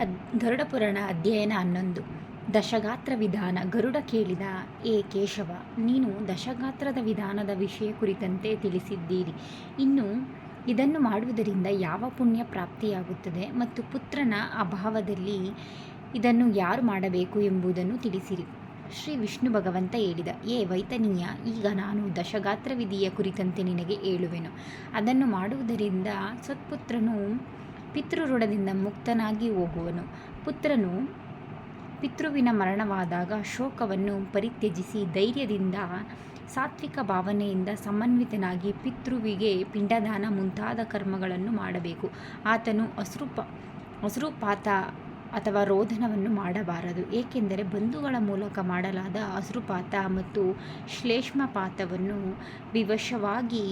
ಅದ್ ಗರುಡ ಪುರಾಣ ಅಧ್ಯಯನ ಹನ್ನೊಂದು. ದಶಗಾತ್ರ ವಿಧಾನ, ಗರುಡ ಕೇಳಿದ ಏ ಕೇಶವ. ನೀನು ದಶಗಾತ್ರದ ವಿಧಾನದ ವಿಷಯ ಕುರಿತಂತೆ ತಿಳಿಸಿದ್ದೀರಿ. ಇನ್ನು ಇದನ್ನು ಮಾಡುವುದರಿಂದ ಯಾವ ಪುಣ್ಯ ಪ್ರಾಪ್ತಿಯಾಗುತ್ತದೆ ಮತ್ತು ಪುತ್ರನ ಅಭಾವದಲ್ಲಿ ಇದನ್ನು ಯಾರು ಮಾಡಬೇಕು ಎಂಬುದನ್ನು ತಿಳಿಸಿರಿ. ಶ್ರೀ ವಿಷ್ಣು ಭಗವಂತ ಹೇಳಿದ, ಏ ವೈತನೀಯ, ಈಗ ನಾನು ದಶಗಾತ್ರ ವಿಧಿಯ ಕುರಿತಂತೆ ನಿನಗೆ ಹೇಳುವೆನು. ಅದನ್ನು ಮಾಡುವುದರಿಂದ ಸತ್ಪುತ್ರನು ಪಿತೃಋಣದಿಂದ ಮುಕ್ತನಾಗಿ ಹೋಗುವನು. ಪುತ್ರನು ಪಿತೃವಿನ ಮರಣವಾದಾಗ ಶೋಕವನ್ನು ಪರಿತ್ಯಜಿಸಿ ಧೈರ್ಯದಿಂದ ಸಾತ್ವಿಕ ಭಾವನೆಯಿಂದ ಸಮನ್ವಿತನಾಗಿ ಪಿತೃವಿಗೆ ಪಿಂಡದಾನ ಮುಂತಾದ ಕರ್ಮಗಳನ್ನು ಮಾಡಬೇಕು. ಆತನು ಅಸೃಪ ಅಸೃಪಾತ ಅಥವಾ ರೋಧನವನ್ನು ಮಾಡಬಾರದು. ಏಕೆಂದರೆ ಬಂಧುಗಳ ಮೂಲಕ ಮಾಡಲಾದ ಅಸುರುಪಾತ ಮತ್ತು ಶ್ಲೇಷ್ಮಪಾತವನ್ನು ವಿವಶವಾಗಿ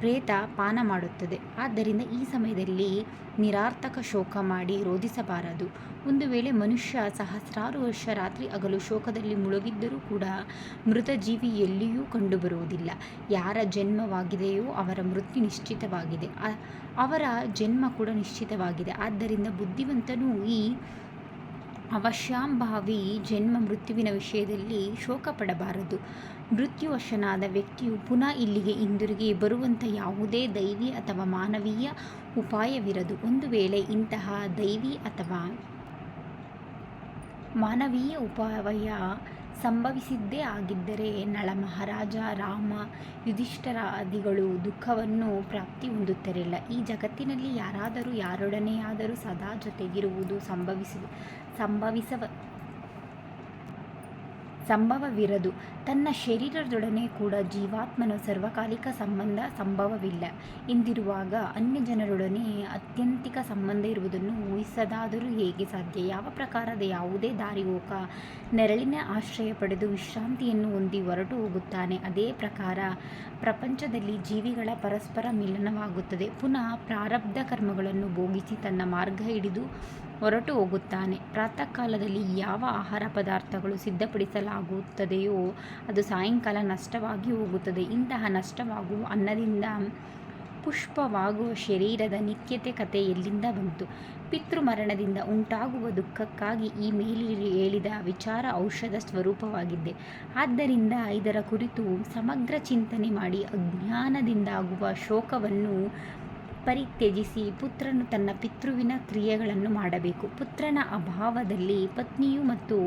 ಪ್ರೇತ ಪಾನ ಮಾಡುತ್ತದೆ. ಆದ್ದರಿಂದ ಈ ಸಮಯದಲ್ಲಿ ನಿರಾರ್ಥಕ ಶೋಕ ಮಾಡಿ ರೋಧಿಸಬಾರದು. ಒಂದು ವೇಳೆ ಮನುಷ್ಯ ಸಹಸ್ರಾರು ವರ್ಷ ರಾತ್ರಿ ಹಗಲು ಶೋಕದಲ್ಲಿ ಮುಳುಗಿದ್ದರೂ ಕೂಡ ಮೃತ ಜೀವಿ ಎಲ್ಲಿಯೂ ಕಂಡುಬರುವುದಿಲ್ಲ. ಯಾರ ಜನ್ಮವಾಗಿದೆಯೋ ಅವರ ಮೃತ್ಯು ನಿಶ್ಚಿತವಾಗಿದೆ. ಅವರ ಜನ್ಮ ಕೂಡ ನಿಶ್ಚಿತವಾಗಿದೆ. ಆದ್ದರಿಂದ ಬುದ್ಧಿವಂತನು ಈ ಅವಶ್ಯಾಂಭಾವಿ ಜನ್ಮ ಮೃತ್ಯುವಿನ ವಿಷಯದಲ್ಲಿ ಶೋಕ ಪಡಬಾರದು ಮೃತ್ಯುವಶನಾದ ವ್ಯಕ್ತಿಯು ಪುನಃ ಇಲ್ಲಿಗೆ ಹಿಂದಿರುಗಿ ಬರುವಂಥ ಯಾವುದೇ ದೈವಿ ಅಥವಾ ಮಾನವೀಯ ಉಪಾಯವಿರದು. ಒಂದು ವೇಳೆ ಇಂತಹ ದೈವಿ ಅಥವಾ ಮಾನವೀಯ ಉಪಾಯ ಸಂಭವಿಸಿದ್ದೇ ಆಗಿದ್ದರೆ ನಳ ಮಹಾರಾಜ ರಾಮ ಯುಧಿಷ್ಠರಾದಿಗಳು ದುಃಖವನ್ನು ಪ್ರಾಪ್ತಿ ಹೊಂದುತ್ತಿರಲಿಲ್ಲ ಈ ಜಗತ್ತಿನಲ್ಲಿ ಯಾರಾದರೂ ಯಾರೊಡನೆಯಾದರೂ ಸದಾ ಜೊತೆಗಿರುವುದು ಸಂಭವಿಸ ಸಂಭವಿಸವ ಸಂಭವವಿರದು. ತನ್ನ ಶರೀರದೊಡನೆ ಕೂಡ ಜೀವಾತ್ಮನ ಸರ್ವಕಾಲಿಕ ಸಂಬಂಧ ಸಂಭವವಿಲ್ಲ. ಎಂದಿರುವಾಗ ಅನ್ಯ ಜನರೊಡನೆ ಅತ್ಯಂತಿಕ ಸಂಬಂಧ ಇರುವುದನ್ನು ಊಹಿಸದಾದರೂ ಹೇಗೆ ಸಾಧ್ಯ? ಯಾವ ಪ್ರಕಾರದ ಯಾವುದೇ ದಾರಿ ದಾರಿಹೋಕ ನೆರಳಿನ ಆಶ್ರಯ ಪಡೆದು ವಿಶ್ರಾಂತಿಯನ್ನು ಹೊಂದಿ ಹೊರಟು ಹೋಗುತ್ತಾನೆ. ಅದೇ ಪ್ರಕಾರ ಪ್ರಪಂಚದಲ್ಲಿ ಜೀವಿಗಳ ಪರಸ್ಪರ ಮಿಲನವಾಗುತ್ತದೆ. ಪುನಃ ಪ್ರಾರಬ್ಧ ಕರ್ಮಗಳನ್ನು ಭೋಗಿಸಿ ತನ್ನ ಮಾರ್ಗ ಹಿಡಿದು ಹೊರಟು ಹೋಗುತ್ತಾನೆ. ಪ್ರಾತಃ ಕಾಲದಲ್ಲಿ ಯಾವ ಆಹಾರ ಪದಾರ್ಥಗಳು ಸಿದ್ಧಪಡಿಸಲಾಗುತ್ತದೆಯೋ ಅದು ಸಾಯಂಕಾಲ ನಷ್ಟವಾಗಿ ಹೋಗುತ್ತದೆ. ಇಂತಹ ನಷ್ಟವಾಗುವ ಅನ್ನದಿಂದ ಪುಷ್ಪವಾಗುವ ಶರೀರದ ನಿತ್ಯತೆ ಕಥೆ ಎಲ್ಲಿಂದ ಬಂತು? ಪಿತೃ ಮರಣದಿಂದ ಉಂಟಾಗುವ ದುಃಖಕ್ಕಾಗಿ ಈ ಮೇಲೆ ಹೇಳಿದ ವಿಚಾರ ಔಷಧ ಸ್ವರೂಪವಾಗಿದೆ ಆದ್ದರಿಂದ ಇದರ ಕುರಿತು ಸಮಗ್ರ ಚಿಂತನೆ ಮಾಡಿ ಅಜ್ಞಾನದಿಂದಾಗುವ ಶೋಕವನ್ನು ಪರಿತ್ಯಜಿಸಿ ಪುತ್ರನು ತನ್ನ ಪಿತೃವಿನ ಕ್ರಿಯೆಗಳನ್ನು ಮಾಡಬೇಕು. ಪುತ್ರನ ಅಭಾವದಲ್ಲಿ ಪತ್ನಿಯು ಮತ್ತು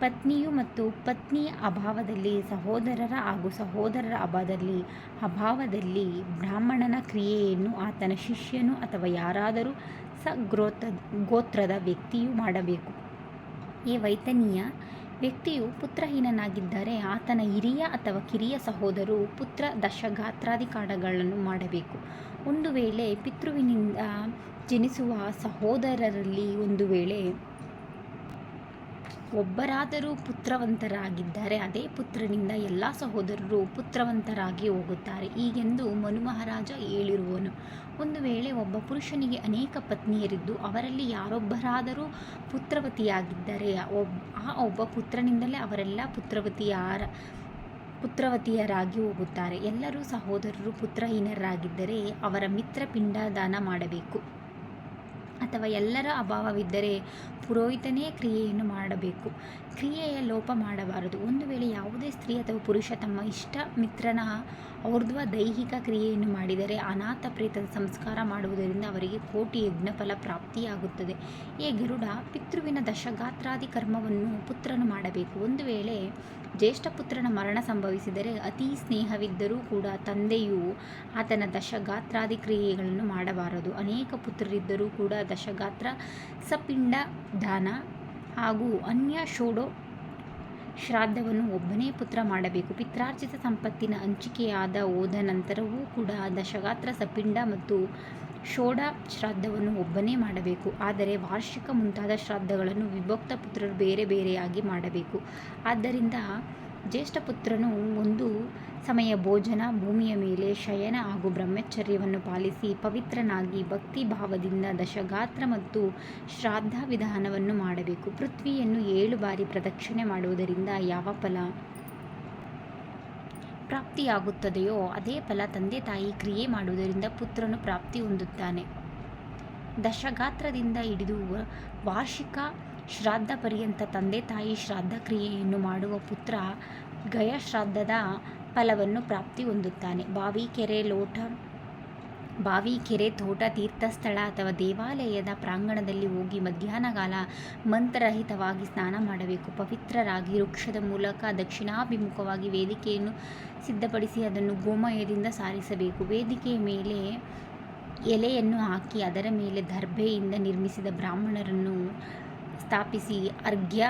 ಪತ್ನಿಯು ಮತ್ತು ಪತ್ನಿಯ ಅಭಾವದಲ್ಲಿ ಸಹೋದರರ ಹಾಗೂ ಸಹೋದರರ ಅಭಾವದಲ್ಲಿ ಅಭಾವದಲ್ಲಿ ಬ್ರಾಹ್ಮಣನ ಕ್ರಿಯೆಯನ್ನು ಆತನ ಶಿಷ್ಯನು ಅಥವಾ ಯಾರಾದರೂ ಸಗ್ರೋತ ಗೋತ್ರದ ವ್ಯಕ್ತಿಯು ಮಾಡಬೇಕು. ಈ ವೈತನೀಯ ವ್ಯಕ್ತಿಯು ಪುತ್ರಹೀನನಾಗಿದ್ದರೆ ಆತನ ಹಿರಿಯ ಅಥವಾ ಕಿರಿಯ ಸಹೋದರು ಪುತ್ರ ದಶಗಾತ್ರಾಧಿಕಾರಗಳನ್ನು ಮಾಡಬೇಕು. ಒಂದು ವೇಳೆ ಪಿತೃವಿನಿಂದ ಜನಿಸುವ ಸಹೋದರರಲ್ಲಿ ಒಂದು ವೇಳೆ ಒಬ್ಬರಾದರೂ ಪುತ್ರವಂತರಾಗಿದ್ದಾರೆ ಅದೇ ಪುತ್ರನಿಂದ ಎಲ್ಲ ಸಹೋದರರು ಪುತ್ರವಂತರಾಗಿ ಹೋಗುತ್ತಾರೆ. ಹೀಗೆಂದು ಮನು ಮಹಾರಾಜ ಹೇಳಿರುವನು. ಒಂದು ವೇಳೆ ಒಬ್ಬ ಪುರುಷನಿಗೆ ಅನೇಕ ಪತ್ನಿಯರಿದ್ದು, ಅವರಲ್ಲಿ ಯಾರೊಬ್ಬರಾದರೂ ಪುತ್ರವತಿಯಾಗಿದ್ದರೆ, ಒಬ್, ಆ ಒಬ್ಬ ಪುತ್ರನಿಂದಲೇ ಅವರೆಲ್ಲ ಪುತ್ರವತಿಯಾರ, ಪುತ್ರವತಿಯರಾಗಿ ಹೋಗುತ್ತಾರೆ. ಎಲ್ಲರೂ ಸಹೋದರರು ಪುತ್ರಹೀನರಾಗಿದ್ದರೆ ಅವರ ಮಿತ್ರ ಪಿಂಡದಾನ ಮಾಡಬೇಕು. ಅಥವಾ ಎಲ್ಲರ ಅಭಾವವಿದ್ದರೆ ಪುರೋಹಿತನೇ ಕ್ರಿಯೆಯನ್ನು ಮಾಡಬೇಕು. ಕ್ರಿಯೆಯ ಲೋಪ ಮಾಡಬಾರದು. ಒಂದು ವೇಳೆ ಯಾವುದೇ ಸ್ತ್ರೀ ಅಥವಾ ಪುರುಷ ತಮ್ಮ ಇಷ್ಟ ಮಿತ್ರನ ಔರ್ಧ್ವ ದೈಹಿಕ ಕ್ರಿಯೆಯನ್ನು ಮಾಡಿದರೆ ಅನಾಥ ಪ್ರೇತದ ಸಂಸ್ಕಾರ ಮಾಡುವುದರಿಂದ ಅವರಿಗೆ ಕೋಟಿ ಯಜ್ಞಫಲ ಪ್ರಾಪ್ತಿಯಾಗುತ್ತದೆ. ಈ ಗರುಡ, ಪಿತೃವಿನ ದಶಗಾತ್ರಾದಿ ಕರ್ಮವನ್ನು ಪುತ್ರನು ಮಾಡಬೇಕು. ಒಂದು ವೇಳೆ ಜ್ಯೇಷ್ಠ ಪುತ್ರನ ಮರಣ ಸಂಭವಿಸಿದರೆ ಅತಿ ಸ್ನೇಹವಿದ್ದರೂ ಕೂಡ ತಂದೆಯು ಆತನ ದಶಗಾತ್ರಾದಿ ಕ್ರಿಯೆಗಳನ್ನು ಮಾಡಬಾರದು. ಅನೇಕ ಪುತ್ರರಿದ್ದರೂ ಕೂಡ ದಶಗಾತ್ರ ಸಪಿಂಡ ದಾನ ಹಾಗೂ ಅನ್ಯ ಷೋಡೋ ಶ್ರಾದ್ದವನ್ನು ಒಬ್ಬನೇ ಪುತ್ರ ಮಾಡಬೇಕು. ಪಿತ್ರಾರ್ಜಿತ ಸಂಪತ್ತಿನ ಹಂಚಿಕೆಯಾದ ಹೋದ ನಂತರವೂ ಕೂಡ ದಶಗಾತ್ರ ಸಪಿಂಡ ಮತ್ತು ಷೋಡ ಶ್ರಾದ್ದವನ್ನು ಒಬ್ಬನೇ ಮಾಡಬೇಕು. ಆದರೆ ವಾರ್ಷಿಕ ಮುಂತಾದ ಶ್ರಾದ್ದಗಳನ್ನು ವಿಭಕ್ತ ಪುತ್ರರು ಬೇರೆ ಬೇರೆಯಾಗಿ ಮಾಡಬೇಕು. ಆದ್ದರಿಂದ ಜ್ಯೇಷ್ಠ ಪುತ್ರನು ಒಂದು ಸಮಯ ಭೋಜನ, ಭೂಮಿಯ ಮೇಲೆ ಶಯನ ಹಾಗೂ ಬ್ರಹ್ಮಚರ್ಯವನ್ನು ಪಾಲಿಸಿ ಪವಿತ್ರನಾಗಿ ಭಕ್ತಿ ಭಾವದಿಂದ ದಶಗಾತ್ರ ಮತ್ತು ಶ್ರಾದ್ದ ವಿಧಾನವನ್ನು ಮಾಡಬೇಕು. ಪೃಥ್ವಿಯನ್ನು ಏಳು ಬಾರಿ ಪ್ರದಕ್ಷಿಣೆ ಮಾಡುವುದರಿಂದ ಯಾವ ಫಲ ಪ್ರಾಪ್ತಿಯಾಗುತ್ತದೆಯೋ ಅದೇ ಫಲ ತಂದೆ ತಾಯಿ ಕ್ರಿಯೆ ಮಾಡುವುದರಿಂದ ಪುತ್ರನು ಪ್ರಾಪ್ತಿ ಹೊಂದುತ್ತಾನೆ. ದಶಗಾತ್ರದಿಂದ ಹಿಡಿದು ವಾರ್ಷಿಕ ಶ್ರಾದ್ದ ಪರ್ಯಂತ ತಂದೆ ತಾಯಿ ಶ್ರಾದ್ದ ಕ್ರಿಯೆಯನ್ನು ಮಾಡುವ ಪುತ್ರ ಗಯಶ್ರಾದ್ದದ ಫಲವನ್ನು ಪ್ರಾಪ್ತಿ ಹೊಂದುತ್ತಾನೆ. ಬಾವಿ ಕೆರೆ ಲೋಟ, ಬಾವಿ ಕೆರೆ ತೋಟ, ತೀರ್ಥಸ್ಥಳ ಅಥವಾ ದೇವಾಲಯದ ಪ್ರಾಂಗಣದಲ್ಲಿ ಹೋಗಿ ಮಧ್ಯಾಹ್ನಕಾಲ ಮಂತ್ರರಹಿತವಾಗಿ ಸ್ನಾನ ಮಾಡಬೇಕು. ಪವಿತ್ರರಾಗಿ ವೃಕ್ಷದ ಮೂಲಕ ದಕ್ಷಿಣಾಭಿಮುಖವಾಗಿ ವೇದಿಕೆಯನ್ನು ಸಿದ್ಧಪಡಿಸಿ ಅದನ್ನು ಗೋಮಯದಿಂದ ಸಾರಿಸಬೇಕು. ವೇದಿಕೆಯ ಮೇಲೆ ಎಲೆಯನ್ನು ಹಾಕಿ ಅದರ ಮೇಲೆ ದರ್ಭೆಯಿಂದ ನಿರ್ಮಿಸಿದ ಬ್ರಾಹ್ಮಣರನ್ನು ಸ್ಥಾಪಿಸಿ ಅರ್ಘ್ಯ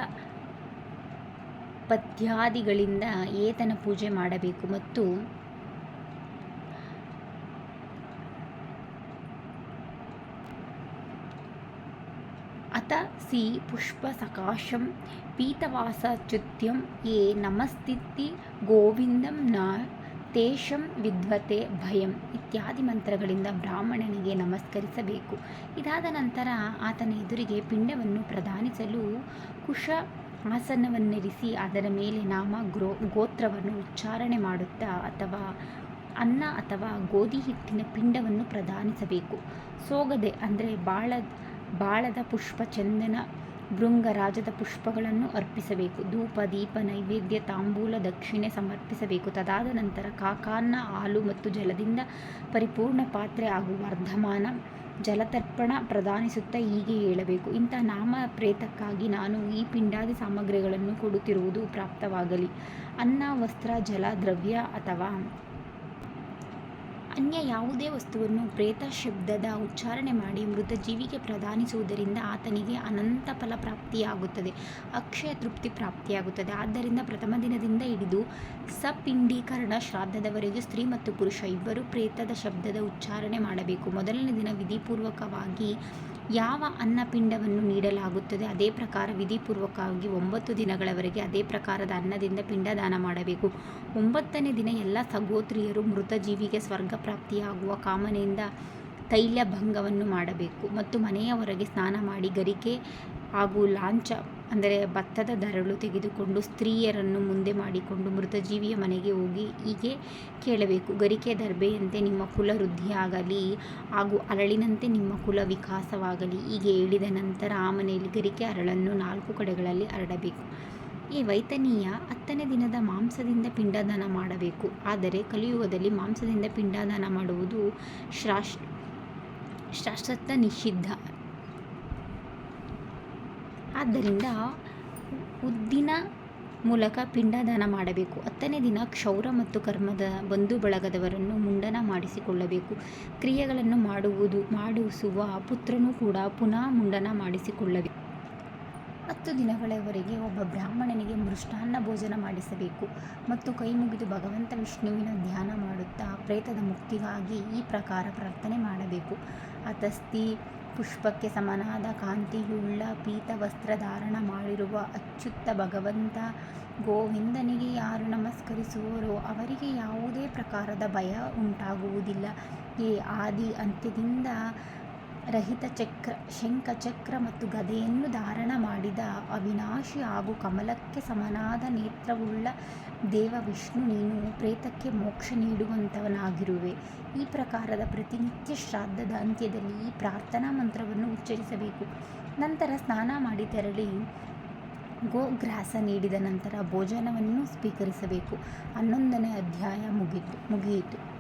ಪಥ್ಯಾದಿಗಳಿಂದ ಏತನ ಪೂಜೆ ಮಾಡಬೇಕು ಮತ್ತು ಅತ ಸಿ ಪುಷ್ಪ ಸಕಾಶಂ ಪೀತವಾಸ ಪೀತವಾಸಚ್ಯುತ್ಯಂ ಯೇ ನಮಸ್ತಿತ್ತಿ ಗೋವಿಂದಂ ನ ತೇಷಂ ವಿದ್ವತೆ ಭಯಂ ಇತ್ಯಾದಿ ಮಂತ್ರಗಳಿಂದ ಬ್ರಾಹ್ಮಣನಿಗೆ ನಮಸ್ಕರಿಸಬೇಕು. ಇದಾದ ನಂತರ ಆತನ ಎದುರಿಗೆ ಪಿಂಡವನ್ನು ಪ್ರದಾನಿಸಲು ಕುಶ ಆಸನವನ್ನಿರಿಸಿ ಅದರ ಮೇಲೆ ನಾಮ ಗ್ರೋ, ಗೋತ್ರವನ್ನು ಉಚ್ಚಾರಣೆ ಮಾಡುತ್ತಾ ಅಥವಾ ಅನ್ನ ಅಥವಾ ಗೋಧಿ ಹಿಟ್ಟಿನ ಪಿಂಡವನ್ನು ಪ್ರದಾನಿಸಬೇಕು ಸೋಗದೆ ಅಂದರೆ ಬಾಳ ಬಾಳದ ಪುಷ್ಪ ಚಂದನ ಭೃಂಗರಾಜದ ಪುಷ್ಪಗಳನ್ನು ಅರ್ಪಿಸಬೇಕು. ಧೂಪ, ದೀಪ, ನೈವೇದ್ಯ, ತಾಂಬೂಲ, ದಕ್ಷಿಣೆ ಸಮರ್ಪಿಸಬೇಕು. ತದಾದ ನಂತರ ಕಾಕಾನ್ನ ಹಾಲು ಮತ್ತು ಜಲದಿಂದ ಪರಿಪೂರ್ಣ ಪಾತ್ರೆ ಹಾಗೂ ವರ್ಧಮಾನ ಜಲತರ್ಪಣ ಪ್ರದಾನಿಸುತ್ತಾ ಹೀಗೆ ಹೇಳಬೇಕು. ಇಂಥ ನಾಮ ಪ್ರೇತಕ್ಕಾಗಿ ನಾನು ಈ ಪಿಂಡಾದಿ ಸಾಮಗ್ರಿಗಳನ್ನು ಕೊಡುತ್ತಿರುವುದು ಪ್ರಾಪ್ತವಾಗಲಿ. ಅನ್ನ, ವಸ್ತ್ರ, ಜಲ, ದ್ರವ್ಯ ಅಥವಾ ಅನ್ಯ ಯಾವುದೇ ವಸ್ತುವನ್ನು ಪ್ರೇತ ಶಬ್ದದ ಉಚ್ಚಾರಣೆ ಮಾಡಿ ಮೃತ ಜೀವಿಗೆ ಪ್ರದಾನಿಸುವುದರಿಂದ ಆತನಿಗೆ ಅನಂತ ಫಲ ಪ್ರಾಪ್ತಿಯಾಗುತ್ತದೆ, ಅಕ್ಷಯ ತೃಪ್ತಿ ಪ್ರಾಪ್ತಿಯಾಗುತ್ತದೆ. ಆದ್ದರಿಂದ ಪ್ರಥಮ ದಿನದಿಂದ ಹಿಡಿದು ಸಪಿಂಡೀಕರಣ ಶ್ರಾದ್ದದವರೆಗೆ ಸ್ತ್ರೀ ಮತ್ತು ಪುರುಷ ಇಬ್ಬರು ಪ್ರೇತದ ಶಬ್ದದ ಉಚ್ಚಾರಣೆ ಮಾಡಬೇಕು. ಮೊದಲನೇ ದಿನ ವಿಧಿಪೂರ್ವಕವಾಗಿ ಯಾವ ಅನ್ನಪಿಂಡವನ್ನು ನೀಡಲಾಗುತ್ತದೆ? ಅದೇ ಪ್ರಕಾರ ವಿಧಿಪೂರ್ವಕವಾಗಿ ಒಂಬತ್ತು ದಿನಗಳವರೆಗೆ ಅದೇ ಪ್ರಕಾರದ ಅನ್ನದಿಂದ ಪಿಂಡದಾನ ಮಾಡಬೇಕು. ಒಂಬತ್ತನೇ ದಿನ ಎಲ್ಲ ಸಗೋತ್ರಿಯರು ಮೃತ ಜೀವಿಗೆ ಸ್ವರ್ಗ ಪ್ರಾಪ್ತಿಯಾಗುವ ಕಾಮನೆಯಿಂದ ತೈಲ ಭಂಗವನ್ನು ಮಾಡಬೇಕು. ಮತ್ತು ಮನೆಯ ಹೊರಗೆ ಸ್ನಾನ ಮಾಡಿ ಗರಿಕೆ ಹಾಗೂ ಲಾಂಛ ಅಂದರೆ ಭತ್ತದ ದರಳು ತೆಗೆದುಕೊಂಡು ಸ್ತ್ರೀಯರನ್ನು ಮುಂದೆ ಮಾಡಿಕೊಂಡು ಮೃತಜೀವಿಯ ಮನೆಗೆ ಹೋಗಿ ಹೀಗೆ ಕೇಳಬೇಕು. ಗರಿಕೆ ದರ್ಬೆಯಂತೆ ನಿಮ್ಮ ಕುಲ ವೃದ್ಧಿಯಾಗಲಿ ಹಾಗೂ ಅರಳಿನಂತೆ ನಿಮ್ಮ ಕುಲ ವಿಕಾಸವಾಗಲಿ. ಹೀಗೆ ಹೇಳಿದ ನಂತರ ಆ ಮನೆಯಲ್ಲಿ ಗರಿಕೆ ಅರಳನ್ನು ನಾಲ್ಕು ಕಡೆಗಳಲ್ಲಿ ಹರಡಬೇಕು. ಈ ವೈತನೀಯ ಹತ್ತನೇ ದಿನದ ಮಾಂಸದಿಂದ ಪಿಂಡದಾನ ಮಾಡಬೇಕು. ಆದರೆ ಕಲಿಯುಗದಲ್ಲಿ ಮಾಂಸದಿಂದ ಪಿಂಡದಾನ ಮಾಡುವುದು ಶಾಶ್ವತ ನಿಷಿದ್ಧ. ಆದ್ದರಿಂದ ಉದ್ದಿನ ಮೂಲಕ ಪಿಂಡದಾನ ಮಾಡಬೇಕು. ಹತ್ತನೇ ದಿನ ಕ್ಷೌರ ಮತ್ತು ಕರ್ಮದ ಬಂಧು ಬಳಗದವರನ್ನು ಮುಂಡನ ಮಾಡಿಸಿಕೊಳ್ಳಬೇಕು. ಕ್ರಿಯೆಗಳನ್ನು ಮಾಡುವುದು, ಮಾಡಿಸುವ ಪುತ್ರನೂ ಕೂಡ ಪುನಃ ಮುಂಡನ ಮಾಡಿಸಿಕೊಳ್ಳಬೇಕು. ಹತ್ತು ದಿನಗಳವರೆಗೆ ಒಬ್ಬ ಬ್ರಾಹ್ಮಣನಿಗೆ ಮೃಷ್ಟಾನ್ನ ಭೋಜನ ಮಾಡಿಸಬೇಕು ಮತ್ತು ಕೈ ಮುಗಿದು ಭಗವಂತ ವಿಷ್ಣುವಿನ ಧ್ಯಾನ ಮಾಡುತ್ತಾ ಪ್ರೇತದ ಮುಕ್ತಿಗಾಗಿ ಈ ಪ್ರಕಾರ ಪ್ರಾರ್ಥನೆ ಮಾಡಬೇಕು. ಅತಸ್ತಿ ಪುಷ್ಪಕ್ಕೆ ಸಮನಾದ ಕಾಂತಿಯುಳ್ಳ ಪೀತ ವಸ್ತ್ರ ಧಾರಣ ಮಾಡಿರುವ ಅಚ್ಯುತ್ತ ಭಗವಂತ ಗೋವಿಂದನಿಗೆ ಯಾರು ನಮಸ್ಕರಿಸುವರೋ ಅವರಿಗೆ ಯಾವುದೇ ಪ್ರಕಾರದ ಭಯ ಉಂಟಾಗುವುದಿಲ್ಲ. ಏ ಆದಿ ಅಂತ್ಯದಿಂದ ರಹಿತ ಚಕ್ರ, ಶಂಖ ಚಕ್ರ ಮತ್ತು ಗದೆಯನ್ನು ಧಾರಣ ಮಾಡಿದ ಅವಿನಾಶಿ ಹಾಗೂ ಕಮಲಕ್ಕೆ ಸಮನಾದ ನೇತ್ರವುಳ್ಳ ದೇವ ವಿಷ್ಣು ನೀನು ಪ್ರೇತಕ್ಕೆ ಮೋಕ್ಷ ನೀಡುವಂಥವನಾಗಿರುವೆ ಈ ಪ್ರಕಾರದ ಪ್ರತಿನಿತ್ಯ ಶ್ರಾದ್ದದ ಅಂತ್ಯದಲ್ಲಿ ಈ ಪ್ರಾರ್ಥನಾ ಮಂತ್ರವನ್ನು ಉಚ್ಚರಿಸಬೇಕು. ನಂತರ ಸ್ನಾನ ಮಾಡಿ ತೆರಳಿ ಗೋಗ್ರಾಸ ನೀಡಿದ ನಂತರ ಭೋಜನವನ್ನು ಸ್ವೀಕರಿಸಬೇಕು. ಹನ್ನೊಂದನೇ ಅಧ್ಯಾಯ ಮುಗಿತು ಮುಗಿಯಿತು.